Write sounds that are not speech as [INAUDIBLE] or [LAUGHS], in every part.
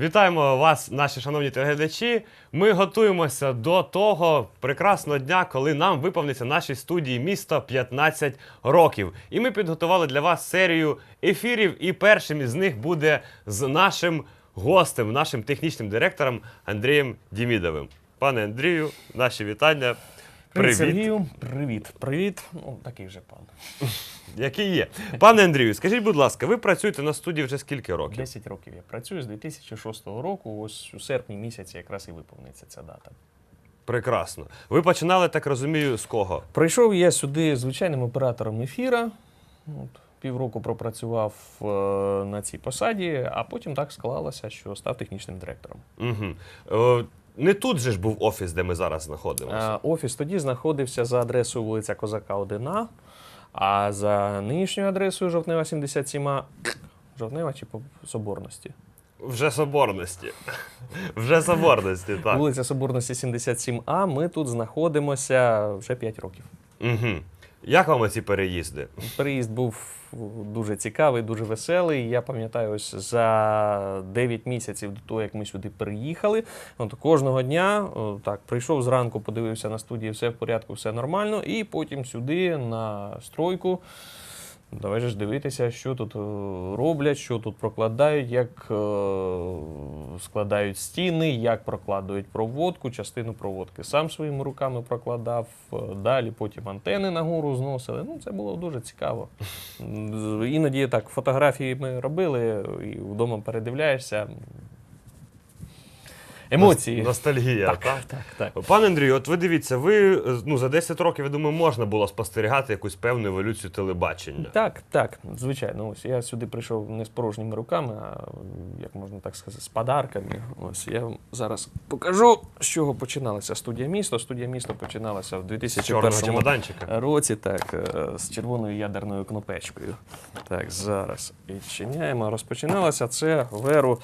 Вітаємо вас, наші шановні телеглядачі. Ми готуємося до того прекрасного дня, коли нам виповниться нашій студії місто 15 років. І ми підготували для вас серію ефірів. І першим із них буде з нашим гостем, нашим технічним директором Андрієм Дімідовим. Пане Андрію, наші вітання. Привіт, Сергію. Привіт. Привіт. Ну, такий вже пан. [LAUGHS] Який є. Пане Андрію, скажіть, будь ласка, ви працюєте на студії вже скільки років? 10 років я працюю з 2006 року. Ось у серпні місяці якраз і виповниться ця дата. Прекрасно. Ви починали, так розумію, з кого? Прийшов я сюди звичайним оператором ефіра. От, півроку пропрацював е, на цій посаді, а потім так склалося, що став технічним директором. Угу. Не тут же ж був офіс, де ми зараз знаходимося. Е, Офіс тоді знаходився за адресою вулиця Козака 1А, а за нинішньою адресою Жовтнева 77А. Жовтнева чи по соборності? Вже соборності. [LAUGHS] Вже соборності, так. Вулиця Соборності 77А. Ми тут знаходимося вже 5 років. Угу. Як вам ці переїзди? Переїзд був дуже цікавий, дуже веселий. Я пам'ятаю, ось за 9 місяців до того, як ми сюди переїхали. От кожного дня так прийшов зранку, подивився на студії, все в порядку, все нормально, і потім сюди на стройку. Давай же ж дивитися, що тут е, роблять, що тут прокладають, як е, складають стіни, як прокладують проводку, частину проводки сам своїми руками прокладав. е, Далі потім антени нагору зносили. Ну, це було дуже цікаво. Іноді так фотографії ми робили, і вдома передивляєшся. Емоції. Ностальгія, так? Так, так, так. Пане Андрію, от ви дивіться, ви ну, за 10 років, я думаю, можна було спостерігати якусь певну еволюцію телебачення. Так, так, звичайно. Ось я сюди прийшов не з порожніми руками, а як можна так сказати, з подарками. Ось я вам зараз покажу, з чого починалася студія місто. Студія місто починалася в Чорного 2001 році, так, е, з червоною ядерною кнопечкою. Так, зараз відчиняємо. Розпочиналося це в еру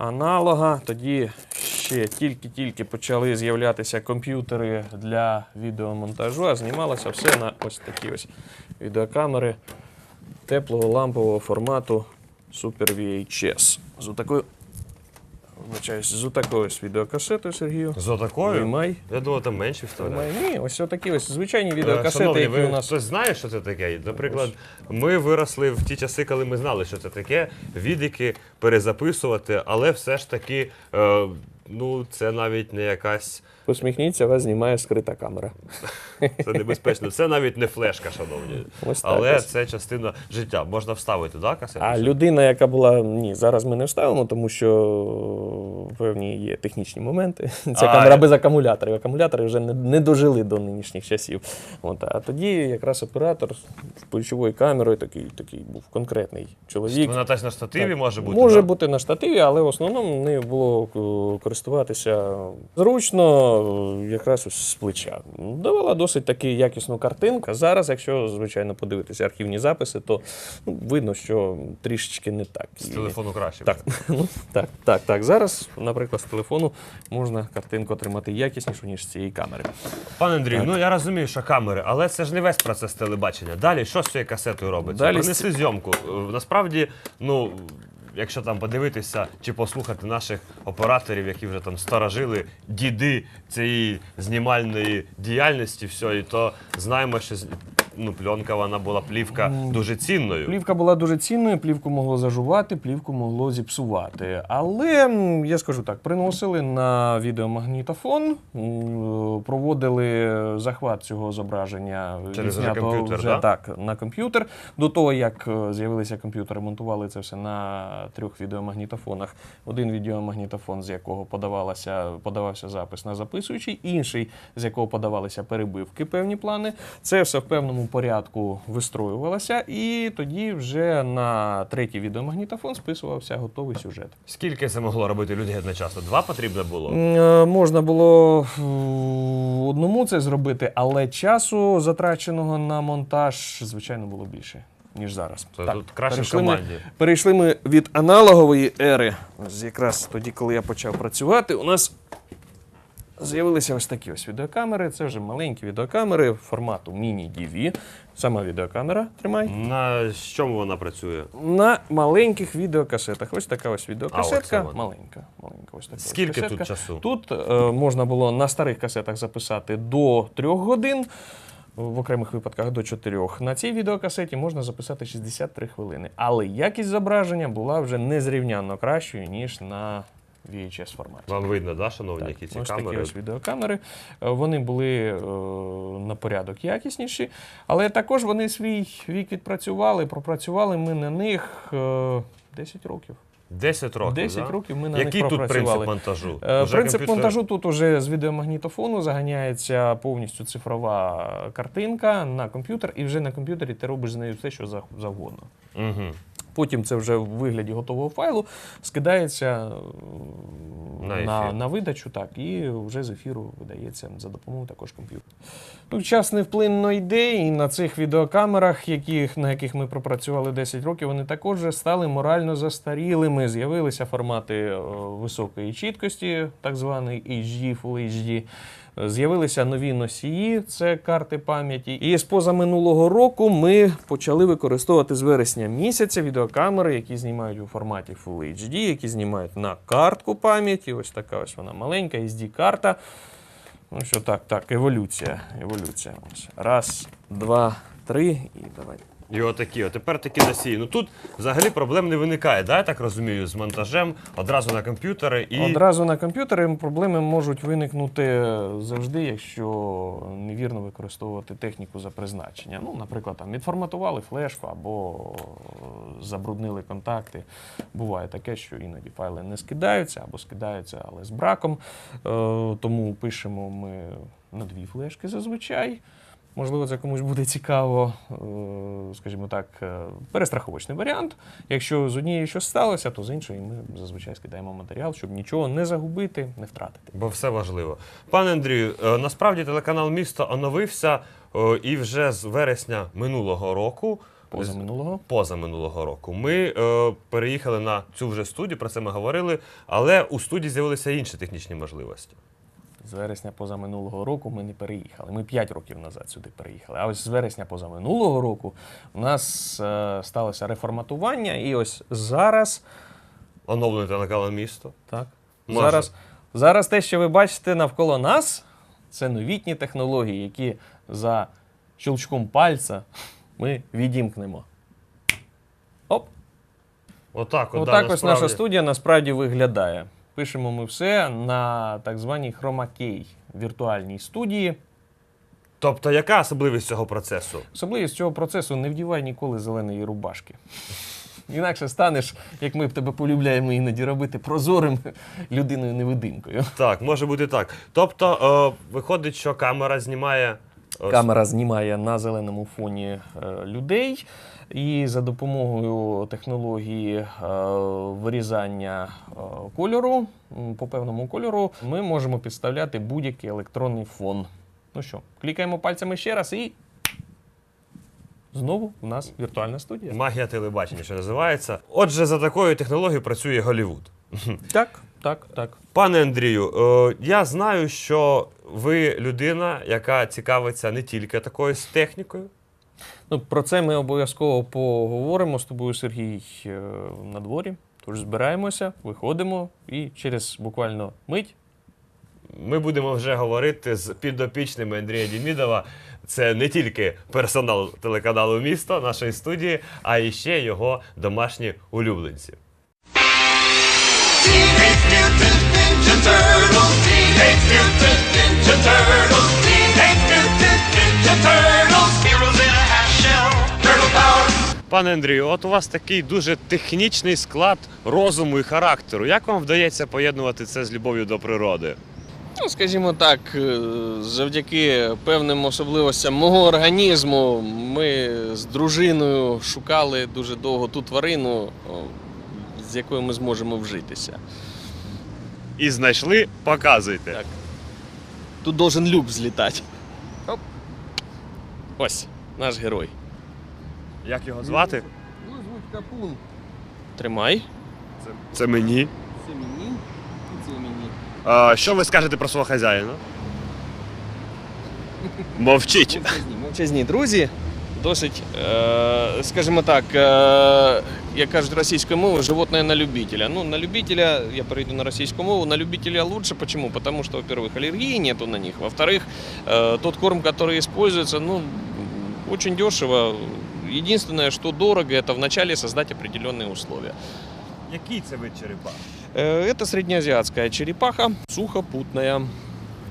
аналога. Тоді ще тільки-тільки почали з'являтися комп'ютери для відеомонтажу, а знімалося все на ось такі ось відеокамери теплого лампового формату Super VHS. З отакою, вибачаюсь, з отакою з відеокасетою, Сергію. З отакою? Виймай. Я думав, там менше вставляє. Ні, ось отакі ось звичайні Е, відеокасети, Шановні, які ви у нас. хтось знає, що це таке? Наприклад, ми виросли в ті часи, коли ми знали, що це таке, відики перезаписувати, але все ж таки, е, ну, це навіть не якась. Посміхніться, вас знімає скрита камера. [LAUGHS] Це небезпечно. Це навіть не флешка, шановні. Ось так Але ось. це частина життя. Можна вставити, так, касету? А людина, яка була ні, зараз ми не вставимо, тому що певні є технічні моменти. [LAUGHS] Ця А, камера без акумуляторів. Акумулятори вже не, не дожили до нинішніх часів. От, а тоді якраз оператор з плечовою камерою такий, такий був конкретний чоловік. Вона теж на штативі Так. може бути. Може да? бути на штативі, але в основному нею було е, користуватися зручно, якраз ось з плеча. Давала досить таки якісну картинку. Зараз, якщо звичайно подивитися архівні записи, то ну, видно, що трішечки не так. З телефону краще. Так, [LAUGHS] ну, так, так, так. Зараз, наприклад, з телефону можна картинку отримати якіснішу, ніж з цієї камери. Пане Андрію, ну я розумію, що камери, але це ж не весь процес телебачення. Далі що з цією касетою робиться? Далі з Принеси зйомку. Е, Насправді, ну. Якщо там подивитися чи послухати наших операторів, які вже там старожили діди цієї знімальної діяльності, всьої, то знаємо, що ну, пленка вона була плівка дуже цінною. Плівка була дуже цінною, плівку могло зажувати, плівку могло зіпсувати. Але м, я скажу так: приносили на відеомагнітофон, м, проводили захват цього зображення Через відзнятого комп'ютер, вже да? так на комп'ютер. До того як е, з'явилися комп'ютери, монтували це все на трьох відеомагнітофонах. Один відеомагнітофон, з якого подавалося, подавався запис на записуючий, інший, з якого подавалися перебивки, певні плани. Це все в певному порядку вистроювалося, і тоді вже на третій відеомагнітофон списувався готовий сюжет. Скільки це могло робити людей одночасно? Два потрібно було? Е, Можна було одному це зробити, але часу затраченого на монтаж, звичайно, було більше. Ніж зараз. Це тут краще в перейшли ми- перейшли ми від аналогової ери, якраз тоді, коли я почав працювати, у нас з'явилися ось такі ось відеокамери. Це вже маленькі відеокамери формату міні-DV. Сама відеокамера тримай. На чому вона працює? На маленьких відеокасетах. Ось така ось відеокасетка. вона. маленька. маленька ось така ось Скільки касетка. тут часу? Тут е, можна було на старих касетах записати до 3 годин, в окремих випадках до 4. На цій відеокасеті можна записати 63 хвилини. Але якість зображення була вже незрівнянно кращою, ніж на VHS форматі. Вам видно, да, шановні, Так, які ці ось камери? такі ось відеокамери. Е, Вони були е, на порядок якісніші, але також вони свій вік відпрацювали. Пропрацювали ми на них е, 10 років. 10 років. 10 да? років ми на Який них тут принцип монтажу? Е, Принцип комп'ютер- монтажу тут уже з відеомагнітофону заганяється повністю цифрова картинка на комп'ютер, і вже на комп'ютері ти робиш з нею все, що зав- завгодно. Мгм. Потім це вже в вигляді готового файлу скидається е, На на, на видачу, так, і вже з ефіру видається за допомогою також комп'ютера. Ну, час невплинно йде, і на цих відеокамерах, яких, на яких ми пропрацювали 10 років, вони також стали морально застарілими. З'явилися формати е, високої чіткості, так званий HD, Full HD. З'явилися нові носії, це карти пам'яті. І з позаминулого року ми почали використовувати з вересня місяця відеокамери, які знімають у форматі Full HD, які знімають на картку пам'яті. Ось така ось вона маленька, SD-карта. Ну що так, так, еволюція. Еволюція. Раз, два, три і давай. І отакі. От тепер такі носії. Ну тут взагалі проблем не виникає, да, я так розумію, з монтажем одразу на комп'ютери і. Одразу на комп'ютері проблеми можуть виникнути завжди, якщо невірно використовувати техніку за призначення. Ну, наприклад, там відформатували флешку або забруднили контакти. Буває таке, що іноді файли не скидаються або скидаються, але з браком. Е, Тому пишемо ми на дві флешки зазвичай. Можливо, це комусь буде цікаво, е, скажімо так, е, перестраховочний варіант. Якщо з однією щось сталося, то з іншої ми зазвичай скидаємо матеріал, щоб нічого не загубити, не втратити. Бо все важливо. Пане Андрію, е, насправді телеканал Місто оновився і вже з вересня минулого року. Поза минулого. поза минулого року. Ми е, переїхали на цю вже студію, про це ми говорили, але у студії з'явилися інші технічні можливості. З вересня позаминулого року ми не переїхали. Ми 5 років назад сюди переїхали. А ось з вересня позаминулого року у нас е, сталося реформатування, і ось зараз. Оновлений телеканал Місто. Так. Може. Зараз, зараз те, що ви бачите навколо нас, це новітні технології, які за щелчком пальця ми відімкнемо. Оп! Отак, от, Отак да, ось наша насправді. студія насправді виглядає. Пишемо ми все на так званій хромакей віртуальній студії. Тобто, яка особливість цього процесу? Особливість цього процесу не вдівай ніколи зеленої рубашки. Інакше станеш, як ми в тебе полюбляємо іноді робити, прозорим людиною-невидимкою. Так, може бути так. Тобто, е, виходить, що камера знімає. е, Камера знімає на зеленому фоні е, людей, і за допомогою технології е, вирізання е, кольору по певному кольору ми можемо підставляти будь-який електронний фон. Ну що, клікаємо пальцями ще раз і. Знову у нас віртуальна студія. Магія телебачення, що називається. Отже, за такою технологією працює Голівуд. [LAUGHS] Так, так, так. Пане Андрію, е, я знаю, що ви людина, яка цікавиться не тільки такою з технікою. Ну, про це ми обов'язково поговоримо з тобою, Сергій, е, на дворі. Тож збираємося, виходимо і через буквально мить Ми будемо вже говорити з підопічними Андрія Дімідова. Це не тільки персонал телеканалу Місто нашої студії, а і ще його домашні улюбленці. Teenage Mutant Ninja Turtles. Teenage Mutant Пане Андрію, от у вас такий дуже технічний склад розуму і характеру. Як вам вдається поєднувати це з любов'ю до природи? Ну, скажімо так, е, завдяки певним особливостям мого організму, ми з дружиною шукали дуже довго ту тварину, з якою ми зможемо вжитися. І знайшли, показуйте. Так. Тут должен люк злітати. Оп. Ось наш герой. Як його звати? Ну, звуть Капун. Тримай. Це мені. Це мені і це мені. Е, що ви скажете про свого хазяїна? Мовчіть. Мовчазні друзі. Досить, е, скажімо так, е, як кажуть російською мовою, животное на любителя. Ну, на любителя, я перейду на российскую мову, на любителя лучше. Почему? Потому что, во-первых, аллергии нету на них. Во-вторых, э, тот корм, который используется, ну, очень дешево. Единственное, что дорого, это вначале создать определенные условия. Який це вид черепах? Э, это среднеазиатская черепаха, сухопутная.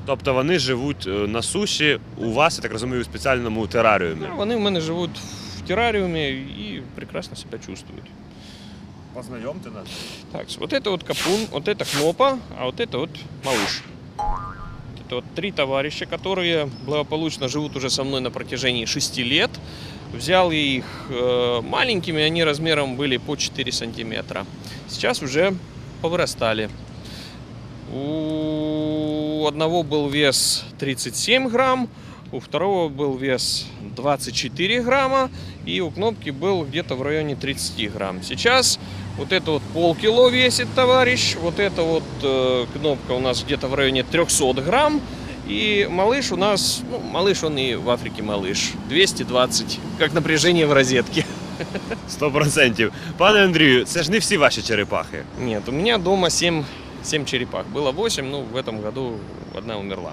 Тобто вони живуть е, на суші у вас, я так розумію, у спеціальному тераріумі. Ну, Вони в мене живуть в террариуме и прекрасно себя чувствуют. Познайомте нас. Так, вот это вот капун, вот это кнопа, а вот это вот малыш. Вот Это вот три товарища, которые благополучно живут уже со мной на протяжении шести лет. Взял я их э, маленькими, они размером были по 4 сантиметра. Сейчас уже повырастали. У одного был вес 37 грамм, у второго был вес 24 грамма, и у кнопки был где-то в районе 30 грамм. Сейчас вот это вот полкило весит товарищ, вот эта вот э, кнопка у нас где-то в районе 300 грамм, и малыш у нас, ну, малыш он и в Африке малыш, 220, как напряжение в розетке. [LAUGHS] Сто процентів. Пане Андрію, це ж не всі ваші черепахи. Нет, у меня дома 7, 7 черепах. Было 8, ну в этом году одна умерла.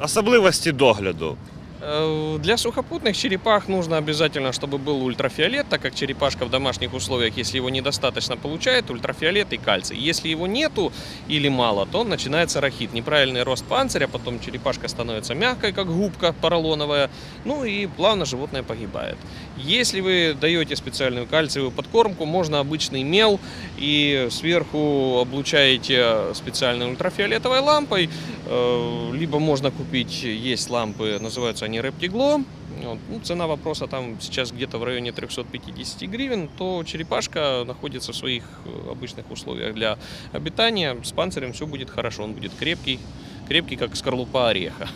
Особливості догляду. Э, Для сухопутных черепах нужно обязательно, чтобы был ультрафиолет, так как черепашка в домашних условиях, если его недостаточно получает, ультрафиолет и кальций. Если его нету или мало, то начинается рахит, неправильный рост панциря, потом черепашка становится мягкой, как губка поролоновая, ну и плавно животное погибает. Если вы даете специальную кальциевую подкормку, можно обычный мел и сверху облучаете специальной ультрафиолетовой лампой, Э, либо можно купить, есть лампы, называются они Reptiglо, вот, ну, цена вопроса там сейчас где-то в районе 350 гривен, то черепашка находится в своих э, обычных условиях для обитания, с панцирем все будет хорошо, он будет крепкий, крепкий как скорлупа ореха.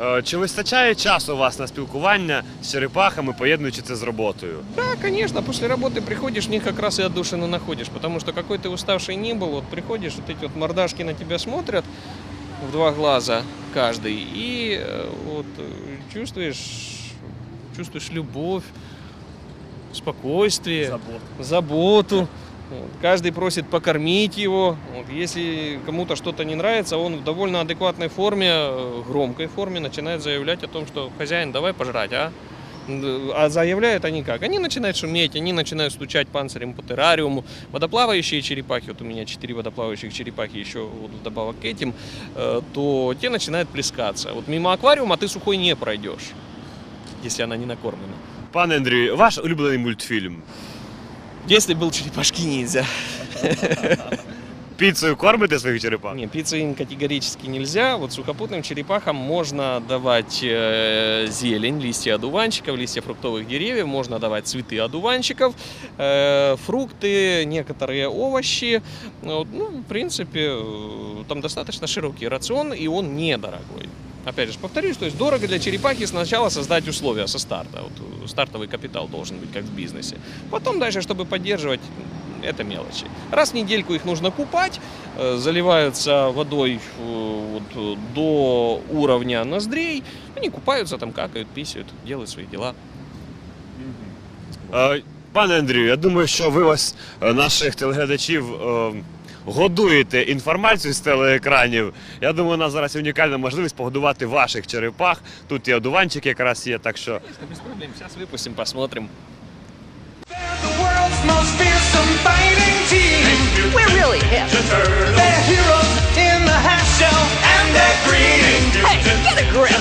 Е, Чи вистачає часу у вас на спілкування з черепахами, поєднуючи це з роботою? Да, конечно, после работы приходишь, в них как раз и отдушину находишь, потому что какой ты уставший не был, вот приходишь, вот эти вот мордашки на тебя смотрят в два глаза каждый, и э, вот э, чувствуешь, чувствуешь любовь, спокойствие, заботу. Вот. Каждый просит покормить его. Вот. Если кому-то что-то не нравится, он в довольно адекватной форме, э, громкой форме начинает заявлять о том, что хозяин, давай пожрать, а? А заявляют они как? Они начинают шуметь, они начинают стучать панцирем по террариуму. Водоплавающие черепахи, вот у меня четыре водоплавающих черепахи еще вот вдобавок к этим, э, то те начинают плескаться. Вот мимо аквариума ты сухой не пройдешь, если она не накормлена. Пане Андрію, ваш улюблений мультфільм. В детстве был черепашки ниндзя. [LAUGHS] Піцею кормите своїх черепах? Не, пиццу им категорически нельзя. Вот сухопутным черепахам можно давать э, зелень, листья одуванчиков, листья фруктовых деревьев, можно давать цветы одуванчиков, э, фрукты, некоторые овощи. Вот, ну, в принципе, э, там достаточно широкий рацион, и он недорогой. Опять же, повторюсь, то есть дорого для черепахи сначала создать условия со старта. Вот, э, стартовый капитал должен быть как в бизнесе. Потом дальше, чтобы поддерживать, это мелочи. Раз в недельку их нужно купать, э, заливаются водой э, вот, э, до уровня ноздрей, они купаются, там какают, писают, делают свои дела. Е, Пане Андрію, я думаю, що ви ось е, наших телеглядачів е, годуєте інформацією з телеекранів. Я думаю, у нас зараз є унікальна можливість погодувати ваших черепах. Тут і одуванчик якраз є, так що Без проблем, сейчас выпустим, посмотрим. The world's most fearsome fighting team. We're really hip. They're heroes in the half shell, and they're green. Hey, get a grip.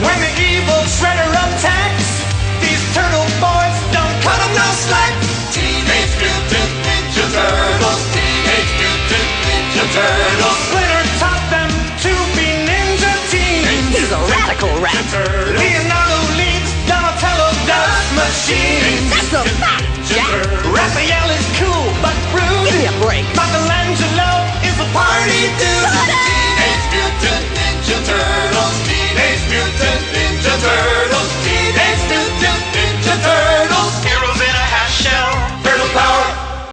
When the evil shredder attacks, these turtle boys don't cut 'em no slack. Teenage Mutant Ninja Turtles. Teenage Mutant Ninja Turtles. Splinter taught them to be ninja teens. He's a radical rat. Leonardo leads Donatello does machines. That's a fact. Raphael is cool, but rude. Give me a break. Michelangelo is a party dude. Teenage Mutant Ninja Turtles. Teenage Mutant Ninja Turtles.